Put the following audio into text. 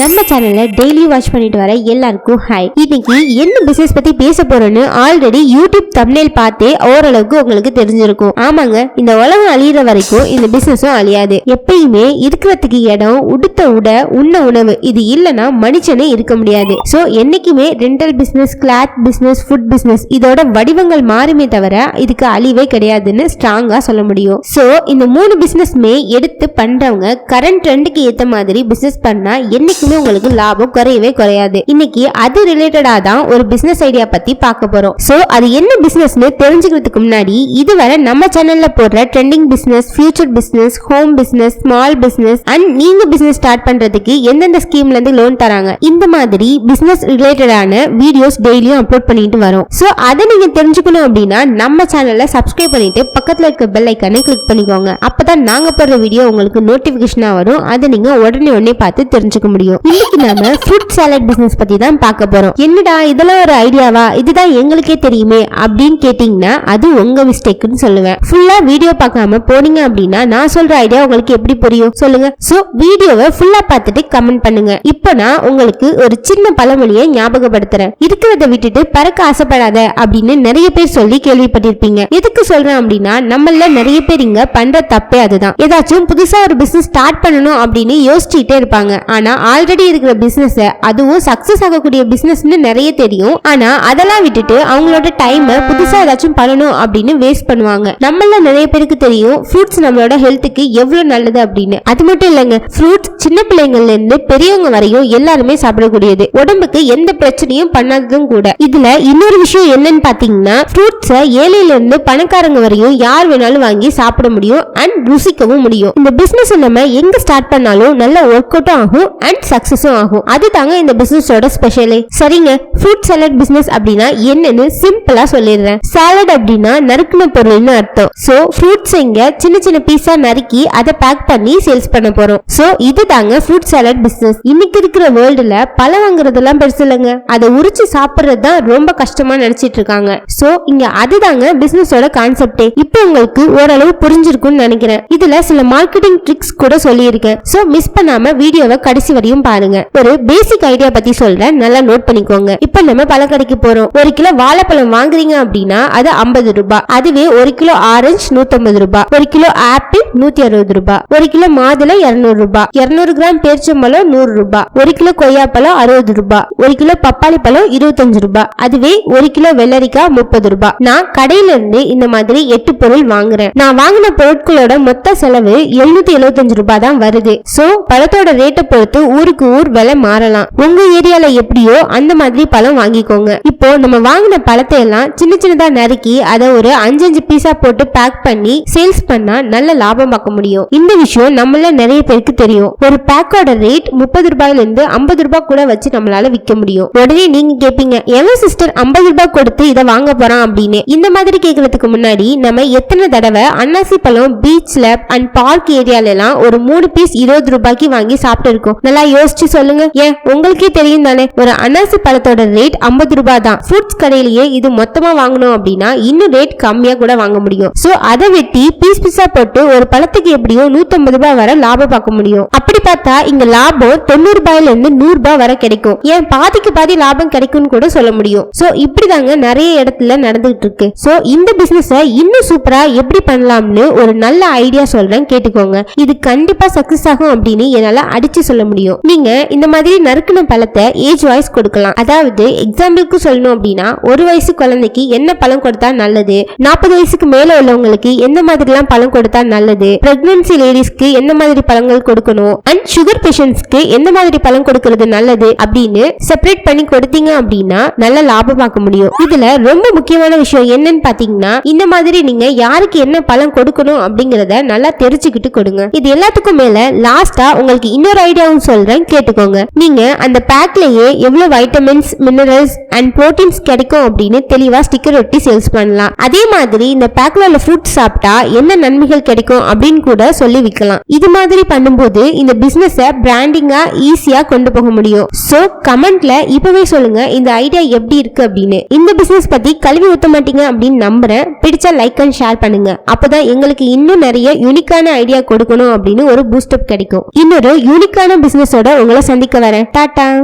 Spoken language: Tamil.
நம்ம சேனல்ல டெய்லி வாட்ச் பண்ணிட்டு வர எல்லாருக்கும் ஹாய் இன்னைக்கு என்ன பிசினஸ் பத்தி பேச போறோம்னு ஆல்ரெடி யூடியூப் தமிழில் பார்த்தே ஓரளவுக்கு உங்களுக்கு தெரிஞ்சிருக்கும். ஆமாங்க இந்த உலகம் அழியிற வரைக்கும் இந்த பிசினஸும் அழியாது. எப்பயுமே இருக்கிறதுக்கு இடம் உடுத்த உட உண்ண உணவு. இது இல்லைன்னா மனுஷனே இருக்க முடியாது. சோ என்னைக்குமே rental business cloth business food business இதோட வடிவங்கள் மாறுமே தவிர இதுக்கு அழிவே கிடையாதுன்னு ஸ்ட்ராங்கா சொல்ல முடியும். சோ இந்த மூணு பிசினஸ்மே எடுத்து பண்றவங்க கரண்ட் ட்ரெண்டுக்கு ஏத்த மாதிரி பிசினஸ் பண்ணா என்னைக்கு என்னைக்குமே உங்களுக்கு லாபம் குறையவே குறையாது. இன்னைக்கு அது ரிலேட்டடா தான் ஒரு பிசினஸ் ஐடியா பத்தி பார்க்க போறோம். சோ அது என்ன பிசினஸ்னு தெரிஞ்சுக்கிறதுக்கு முன்னாடி இதுவரை நம்ம சேனல்ல போடுற trending business future business home business small business and நீங்க பிசினஸ் ஸ்டார்ட் பண்றதுக்கு எந்தெந்த ஸ்கீம்ல இருந்து லோன் தராங்க. இந்த மாதிரி பிசினஸ் ரிலேட்டடான வீடியோஸ் டெய்லியும் அப்லோட் பண்ணிட்டு வரோம். சோ அதை நீங்க தெரிஞ்சுக்கணும் அப்படின்னா நம்ம சேனலை சப்ஸ்கிரைப் பண்ணிட்டு பக்கத்துல இருக்க பெல் ஐக்கானை கிளிக் பண்ணிக்கோங்க. அப்பதான் நாங்க போடுற வீடியோ உங்களுக்கு நோட்டிபிகேஷனா வரும். அதை நீங்க உடனே உடனே பார்த்து தெரிஞ்சுக்க முடியும். இன்னைக்கு நாம ஃப்ரூட் சாலட் பிசினஸ் பத்தி தான் பார்க்க போறோம். என்னடா இதெல்லாம் ஒரு ஐடியாவா இதுதான் எங்களுக்கே தெரியுமே அப்படின்னு கேட்டீங்கன்னா அது உங்க மிஸ்டேக்னு சொல்லுவேன். ஃபுல்லா வீடியோ பார்க்காம போனீங்க அப்படின்னா நான் சொல்ற ஐடியா உங்களுக்கு எப்படி புரியும்? சொல்லுங்க. சோ வீடியோவை ஃபுல்லா பார்த்துட்டு கமெண்ட் பண்ணுங்க. இப்போ நான் உங்களுக்கு ஒரு சின்ன பழமொழியை ஞாபகப்படுத்துறேன். இருக்கிறத விட்டுட்டு பறக்க ஆசைப்படாத அப்படின்னு நிறைய பேர் சொல்லி கேள்விப்பட்டிருப்பீங்க. எதுக்கு சொல்றேன் அப்படின்னா நம்மள நிறைய பேர் இங்க பண்ற தப்பே அதுதான். ஏதாச்சும் புதுசா ஒரு பிசினஸ் ஸ்டார்ட் பண்ணணும் அப்படின்னு யோசிச்சுட்டே இருப்பாங்க. ஆனா ஆல்ரெடி இருக்கிற பிஸ்னஸை அதுவும் சக்சஸ் ஆகக்கூடிய பிசினஸ்னு நிறைய தெரியும். ஆனா அதெல்லாம் விட்டுட்டு அவங்களோட டைமை புதுசா ஏதாச்சும் பண்ணணும் அப்படின்னு வேஸ்ட் பண்ணுவாங்க. நம்மள நிறைய பேருக்கு தெரியும் ஃப்ரூட்ஸ் நம்மளோட ஹெல்த்துக்கு எவ்வளவு நல்லது அப்படின்னு. அது மட்டும் இல்லைங்க ஃப்ரூட்ஸ் சின்ன பிள்ளைங்கள்ல இருந்து பெரியவங்க வரையும் எல்லாருமே சாப்பிடக்கூடியது. உடம்புக்கு எந்த பிரச்சனையும் பண்ணாததும் கூட. இதுல இன்னொரு விஷயம் என்னன்னு பாத்தீங்கன்னா ஃப்ரூட்ஸை ஏழையில இருந்து பணக்காரங்க வரையும் யார் வேணாலும் வாங்கி சாப்பிட முடியும் அண்ட் ருசிக்கவும் முடியும். இந்த பிசினஸ் நம்ம எங்க ஸ்டார்ட் பண்ணாலும் நல்ல ஒர்க் அவுட்டும் ஆகும் அண்ட் சக்சஸும் ஆகும். அது தாங்க இந்த பிசினஸோட ஸ்பெஷலே சரிங்க ஃப்ரூட் சாலட் பிசினஸ் அப்படின்னா என்னன்னு சிம்பிளா சொல்லிடுறேன். சாலட் அப்படின்னா நறுக்குன பொருள்னு அர்த்தம். சோ ஃப்ரூட்ஸ் இங்க சின்ன சின்ன பீஸா நறுக்கி அதை பேக் பண்ணி சேல்ஸ் பண்ண போறோம். சோ இதுதாங்க ஃப்ரூட் சாலட் பிசினஸ் இன்னைக்கு இருக்கிற வேர்ல்டுல பழம் வாங்குறதெல்லாம் பெருசு இல்லைங்க. அதை உரிச்சு சாப்பிடுறது தான் ரொம்ப கஷ்டமா நினைச்சிட்டு இருக்காங்க. சோ இங்க அதுதாங்க பிசினஸோட கான்செப்டே இப்போ உங்களுக்கு ஓரளவு புரிஞ்சிருக்கும்னு நினைக்கிறேன். இதுல சில மார்க்கெட்டிங் ட்ரிக்ஸ் கூட சொல்லியிருக்கேன். சோ மிஸ் பண்ணாம வீடியோவை கடைசி வரையும் பாருங்க. ஒரு பேசிக் ஐடியா பத்தி சொல்றேன். நல்லா நோட் பண்ணிக்கோங்க. இப்ப நம்ம பழக்கடைக்கு போறோம். ஒரு கிலோ வாழைப்பழம் வாங்குறீங்க அப்படின்னா அது ஐம்பது ரூபாய் அதுவே ஒரு கிலோ ஆரஞ்சு நூத்தம்பது ரூபாய் ஒரு கிலோ ஆப்பிள் நூத்தி அறுபது ரூபாய் ஒரு கிலோ மாதுளை இருநூறு ரூபாய் இருநூறு கிராம் பேரிச்சம்பழம் நூறு ரூபாய் ஒரு கிலோ கொய்யாப்பழம் அறுபது ரூபாய் ஒரு கிலோ பப்பாளி பழம் இருபத்தஞ்சு ரூபாய் அதுவே ஒரு கிலோ வெள்ளரிக்காய் முப்பது ரூபாய் நான் கடையில இருந்து இந்த மாதிரி எட்டு பொருள் வாங்குறேன். நான் வாங்கின பொருட்களோட மொத்த செலவு எழுநூத்தி எழுபத்தஞ்சு ரூபாய் தான் வருது. சோ பழத்தோட ரேட்டை பொறுத்து ஊருக்கு ஊர் விலை மாறலாம். உங்க ஏரியால எப்படியோ அந்த மாதிரி பழம் வாங்கிக்கோங்க. இப்போ நம்ம வாங்கின பழத்தை எல்லாம் சின்ன சின்னதா நறுக்கி அதை ஒரு அஞ்சு அஞ்சு பீஸா போட்டு பேக் பண்ணி சேல்ஸ் பண்ணா நல்ல லாபம் பார்க்க முடியும். இந்த விஷயம் நம்மள நிறைய பேருக்கு தெரியும். ஒரு பேக்கோட ரேட் முப்பது ரூபாயில இருந்து ஐம்பது ரூபாய் கூட வச்சு நம்மளால விற்க முடியும். உடனே நீங்க கேப்பீங்க எவன் சிஸ்டர் ஐம்பது ரூபாய் கொடுத்து இதை வாங்க போறான்? அப்படின்னு. இந்த மாதிரி கேக்குறதுக்கு முன்னாடி நம்ம எத்தனை தடவை அன்னாசி பழம் பீச் லேப் அண்ட் பார்க் ஏரியால எல்லாம் ஒரு மூணு பீஸ் இருபது ரூபாய்க்கு வாங்கி சாப்பிட்டு இருக்கோம் நல்லா யோசிச்சு சொல்லுங்க. ஏன்? உங்களுக்கே தெரியும் தானே. ஒரு அனாசி பழத்தோட ரேட் ஐம்பது ரூபாய் தான் ஃப்ரூட்ஸ் கடையிலேயே இது மொத்தமா வாங்கணும் அப்படின்னா இன்னும் ரேட் கம்மியா கூட வாங்க முடியும். சோ அதை வெட்டி பீஸ் பீஸா போட்டு ஒரு பழத்துக்கு எப்படியும் நூத்தம்பது ரூபாய் வர லாபம் பார்க்க முடியும். அப்படி பார்த்தா இங்க லாபம் தொண்ணூறு ரூபாயில இருந்து நூறு ரூபாய் வரை கிடைக்கும். ஏன்? பாதிக்கு பாதி லாபம் கிடைக்கும்னு கூட சொல்ல முடியும். சோ இப்படிதாங்க நிறைய இடத்துல நடந்துகிட்டு இருக்கு. சோ இந்த பிசினஸ் இன்னும் சூப்பரா எப்படி பண்ணலாம்னு ஒரு நல்ல ஐடியா சொல்றேன் கேட்டுக்கோங்க. இது கண்டிப்பா சக்சஸ் ஆகும் அப்படின்னு என்னால அடிச்சு சொல்ல முடியும். நீங்க இந்த மாதிரி நறுக்குன பழத்தை ஏஜ் வாய்ஸ் கொடுக்கலாம். அதாவது எக்ஸாம்பிளுக்கு சொல்லணும் அப்படின்னா ஒரு வயசு குழந்தைக்கு என்ன பழம் கொடுத்தா நல்லது? நாற்பது வயசுக்கு மேல உள்ளவங்களுக்கு எந்த மாதிரிலாம் பழம் கொடுத்தா நல்லது? பிரெக்னன்சி லேடிஸ்க்கு எந்த மாதிரி பழங்கள் கொடுக்கணும்? அண்ட் சுகர் பேஷண்ட்ஸ்க்கு எந்த மாதிரி பழம் கொடுக்கறது நல்லது? அப்படின்னு செப்பரேட் பண்ணி கொடுத்தீங்க அப்படின்னா நல்ல லாபம் பார்க்க முடியும். இதுல ரொம்ப முக்கியமான விஷயம் என்னன்னு பாத்தீங்கன்னா இந்த மாதிரி நீங்க யாருக்கு என்ன பழம் கொடுக்கணும் அப்படிங்கறத நல்லா தெரிஞ்சுக்கிட்டு கொடுங்க. இது எல்லாத்துக்கும் மேல லாஸ்டா உங்களுக்கு இன்னொரு ஐடியாவும் சொல்றேன். கேட்டுக்கோங்க. நீங்க அந்த பேக்லயே எவ்வளவு வைட்டமின்ஸ் மினரல்ஸ் அண்ட் புரோட்டீன்ஸ் கிடைக்கும் அப்படின்னு தெளிவா ஸ்டிக்கர் ஒட்டி சேல்ஸ் பண்ணலாம். அதே மாதிரி இந்த பேக்ல உள்ள ஃப்ரூட் சாப்பிட்டா என்ன நன்மைகள் கிடைக்கும் அப்படின்னு கூட சொல்லி விற்கலாம் இது மாதிரி பண்ணும்போது இந்த பிசினஸ பிராண்டிங்கா ஈஸியா கொண்டு போக முடியும். சோ கமெண்ட்ல இப்பவே சொல்லுங்க இந்த ஐடியா எப்படி இருக்கு அப்படின்னு. இந்த பிசினஸ் பத்தி கல்வி ஊத்த மாட்டீங்க அப்படின்னு நம்புறேன். பிடிச்சா லைக் அண்ட் ஷேர் பண்ணுங்க. அப்பதான் எங்களுக்கு இன்னும் நிறைய யூனிக்கான ஐடியா கொடுக்கணும் அப்படின்னு ஒரு பூஸ்டப் கிடைக்கும். இன்னொரு யூனிக்கான பிசினஸோட உங்களை சந்திக்க வரேன். டாட்டா.